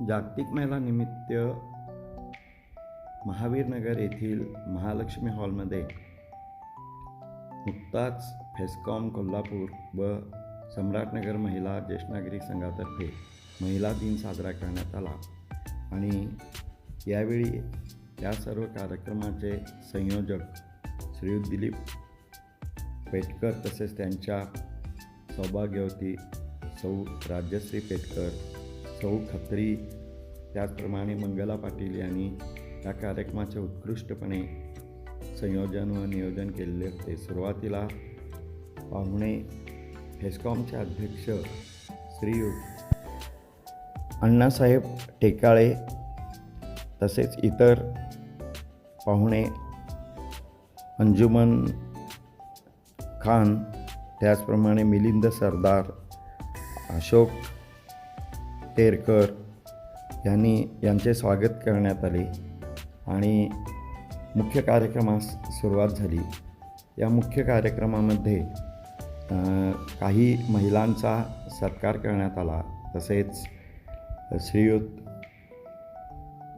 जागतिक महिला निमित्त महावीरनगर येथील महालक्ष्मी हॉलमध्ये नुकताच फेस्कॉम कोल्हापूर व सम्राटनगर महिला ज्येष्ठ नागरिक संघातर्फे महिला दिन साजरा करण्यात आला. आणि यावेळी या सर्व कार्यक्रमाचे संयोजक श्रीयुत दिलीप पेटकर तसेच त्यांच्या सौभाग्यवती सौ राजश्री पेटकर सौ खत्री त्याचप्रमाणे मंगला पाटील यांनी या कार्यक्रमाचे उत्कृष्टपणे संयोजन व नियोजन केलेले होते. सुरुवातीला पाहुणे हेस्कॉमचे अध्यक्ष श्रीयुक्त अण्णासाहेब टेकाळे तसेच इतर पाहुणे अंजुमन खान त्याचप्रमाणे मिलिंद सरदार अशोक टेरकर यांनी यांचे स्वागत करण्यात आले आणि मुख्य कार्यक्रमास सुरुवात झाली. या मुख्य कार्यक्रमामध्ये काही महिलांचा सत्कार करण्यात आला. तसेच श्रीयुत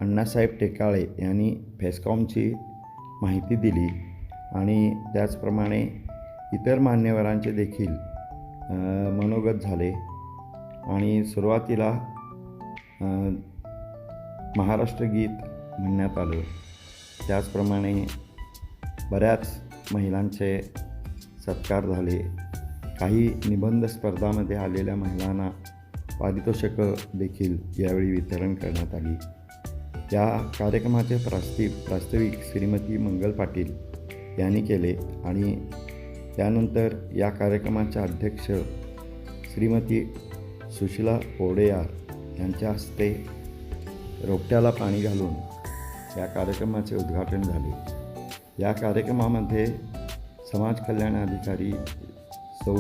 अण्णासाहेब टेकाळे यांनी फेस्कॉमची माहिती दिली आणि त्याचप्रमाणे इतर मान्यवरांचे देखील मनोगत झाले. आणि सुरुवातीला महाराष्ट्र गीत म्हणण्यात आलं. त्याचप्रमाणे बऱ्याच महिलांचे सत्कार झाले. काही निबंध स्पर्धामध्ये आलेल्या महिलांना पारितोषिकं देखील यावेळी वितरण करण्यात आली. या कार्यक्रमाचे प्रास्ति प्रास्ताविक श्रीमती मंगल पाटील यांनी केले आणि त्यानंतर या कार्यक्रमाच्या अध्यक्ष श्रीमती सुशिला ओडेयार यांच्या हस्ते रोपट्याला पाणी घालून या कार्यक्रमाचे उद्घाटन झाले. या कार्यक्रमामध्ये समाज कल्याण अधिकारी सौ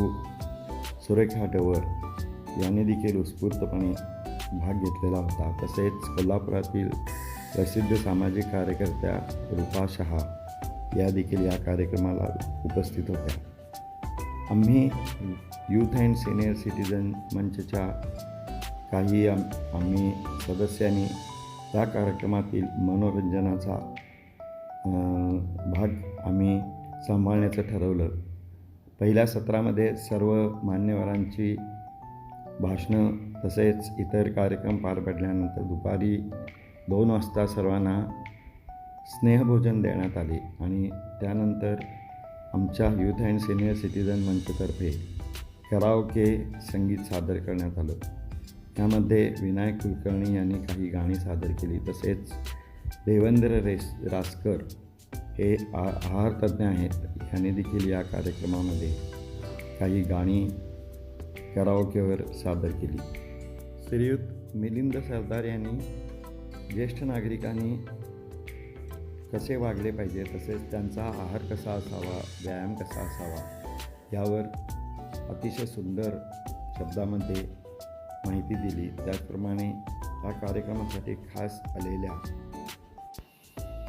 सुरेखा डवर यांनी देखील उत्स्फूर्तपणे भाग घेतलेला होता. तसेच कोल्हापुरातील प्रसिद्ध सामाजिक कार्यकर्त्या रूपा शहा या देखील या कार्यक्रमाला उपस्थित होत्या. आम्ही यूथ अँड सिनियर सिटीजन मंचच्या काही आम आम्ही सदस्यांनी या कार्यक्रमातील मनोरंजनाचा भाग आम्ही सांभाळण्याचं ठरवलं. पहिल्या सत्रामध्ये सर्व मान्यवरांची भाषणं तसेच इतर कार्यक्रम पार पडल्यानंतर दुपारी दोन वाजता सर्वांना स्नेहभोजन देण्यात आले आणि त्यानंतर आमच्या युथ अँड सिनियर सिटीजन मंचतर्फे कराओके संगीत सादर करण्यात आलं. त्यामध्ये विनायक कुलकर्णी यांनी काही गाणी सादर केली तसेच देवेंद्र रेस रासकर हे आ आहारतज्ञ आहेत. यांनी देखील या कार्यक्रमामध्ये काही गाणी कराओकेवर सादर केली. श्रीयुत मिलिंद सरदार यांनी ज्येष्ठ नागरिकांनी कसे वागले पाहिजे तसेच त्यांचा आहार कसा असावा व्यायाम कसा असावा यावर अतिशय सुंदर शब्दामध्ये माहिती दिली. त्याचप्रमाणे या कार्यक्रमासाठी खास आलेल्या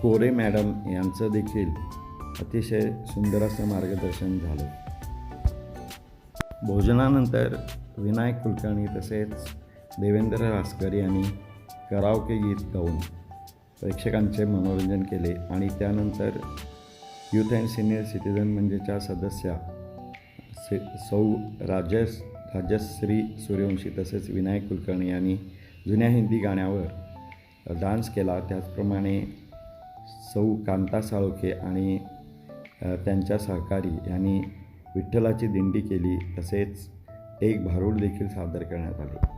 कोरे मॅडम यांचं देखील अतिशय सुंदर असं मार्गदर्शन झालं. भोजनानंतर विनायक कुलकर्णी तसेच देवेंद्र रासकर यांनी करावके गीत गाऊन प्रेक्षकांचे मनोरंजन केले आणि त्यानंतर यूथ अँड सिनियर सिटीजन म्हणजेच्या सदस्या सौ राजस राजश्री सूर्यवंशी तसेच विनायक कुलकर्णी यांनी जुन्या हिंदी गाण्यावर डान्स केला. त्याचप्रमाणे सौ कांता साळोखे आणि त्यांच्या सहकारी यांनी विठ्ठलाची दिंडी केली. तसेच एक भारूड देखील सादर करण्यात आले.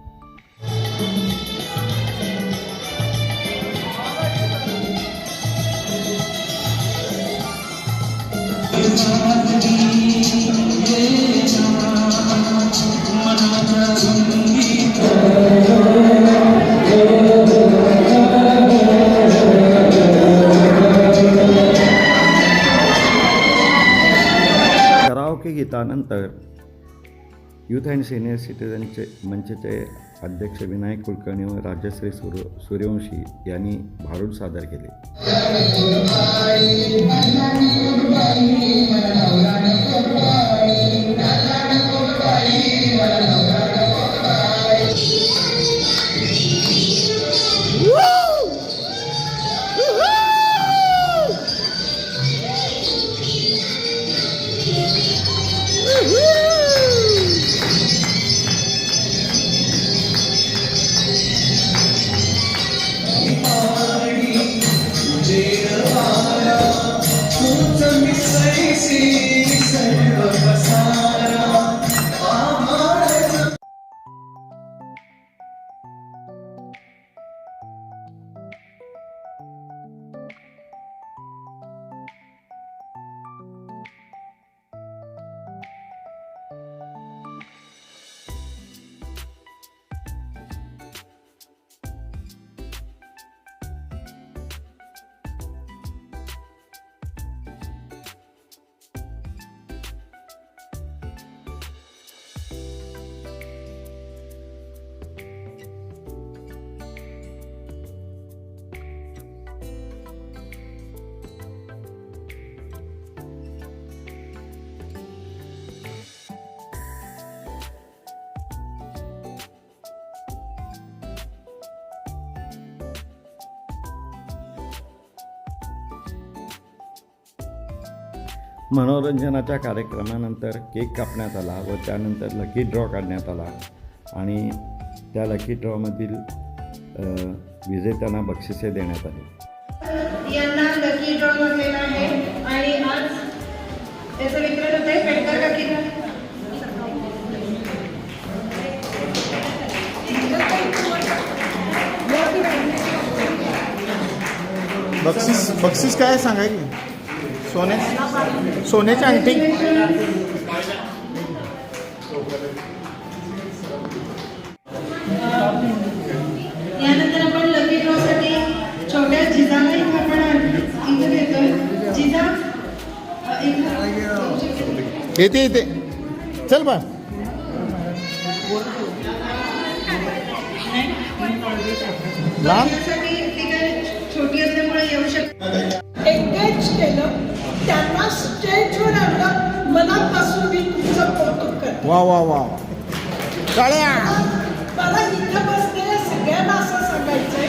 कराओके यूथ अँड सिनियर सिटीजनचे मंचचे अध्यक्ष विनायक कुलकर्णी व राजश्री सूर्य सूर्यवंशी यांनी भारूड सादर केले. Say, say, say, say, say, मनोरंजनाच्या कार्यक्रमानंतर केक कापण्यात आला व त्यानंतर लकी ड्रॉ काढण्यात आला. आणि त्या लकी ड्रॉमधील विजेत्यांना बक्षिसे देण्यात आली. यांना लकी ड्रॉ आहे. आणि आज त्याचं वितरण होत काकी. बक्षीस बक्षीस काय आहे सांगा की सोने सोन्याची अंगठी. यानंतर आपण लकी ड्रॉ साठी छोट्या जिजाला इथं आपण इथं देतोय जिजा येते येते. चल बा. छोटी असल्यामुळे येऊ शकते. एंगेज केलं. त्यांना स्टेजवर आणलं. मनापासून मी तुमचं कौतुक करते. वा वा वा. टाळ्या मला इथं बसलेल्या सगळ्यांना असं सांगायचंय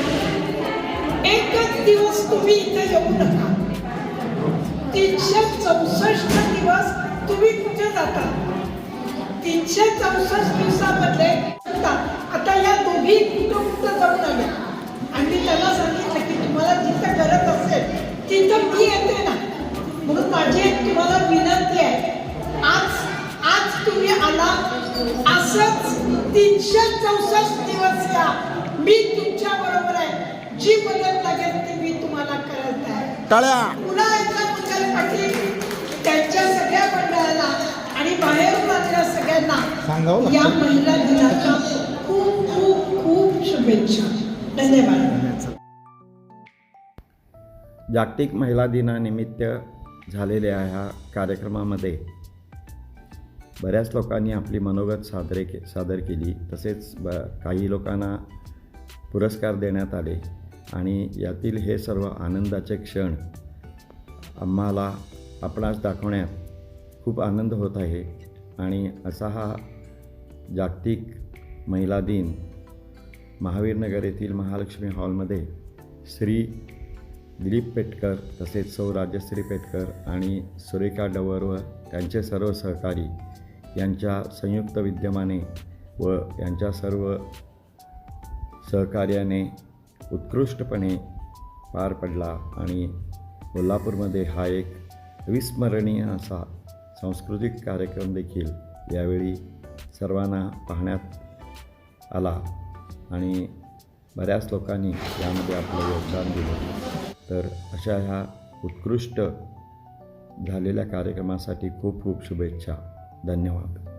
एकच दिवस तुम्ही इथे येऊ नका. तीनशे चौसष्ट दिवस तुम्ही कुठे जाता? तीनशे चौसष्ट दिवसामधले आता या दोघी कुठं कुठं जाऊन आल्या? आणि मी त्यांना सांगितलं की तुम्हाला जिथं गरज असेल तिथं मी येते ना. म्हणून माझी एक तुम्हाला विनंती आहे. आज आज तुम्ही आला. असंच तीनशे चौसष्ट दिवस या. मी तुमच्या बरोबर आहे. जी मदत लागेल ती मी तुम्हाला करत आहे. टाळ्या. पुन्हा एकदा मंगल पाटील त्यांच्या सगळ्या मंडळाला आणि बाहेरून आलेल्या सगळ्यांना या. महिला दिनाच्या खूप खूप खूप शुभेच्छा. धन्यवाद. जागतिक महिला दिनानिमित्त झालेल्या ह्या कार्यक्रमामध्ये बऱ्याच लोकांनी आपली मनोगत सादरे के सादर केली. तसेच ब काही लोकांना पुरस्कार देण्यात आले. आणि यातील हे सर्व आनंदाचे क्षण आम्हाला आपणास दाखवण्यात खूप आनंद होत आहे. आणि असा हा जागतिक महिला दिन महावीरनगर येथील महालक्ष्मी हॉलमध्ये श्री दिलीप पेटकर तसेच सौ राजश्री पेटकर आणि सुरेखा डवर व त्यांचे सर्व सहकारी यांच्या संयुक्त विद्यमाने व यांच्या सर्व सहकार्याने उत्कृष्टपणे पार पडला आणि कोल्हापूरमध्ये हा एक अविस्मरणीय असा सांस्कृतिक कार्यक्रम देखील यावेळी सर्वांना पाहण्यात आला आणि बऱ्याच लोकांनी यामध्ये आपलं योगदान दिलं. तर अशा ह्या उत्कृष्ट झालेल्या कार्यक्रमासाठी खूप खूप शुभेच्छा. धन्यवाद.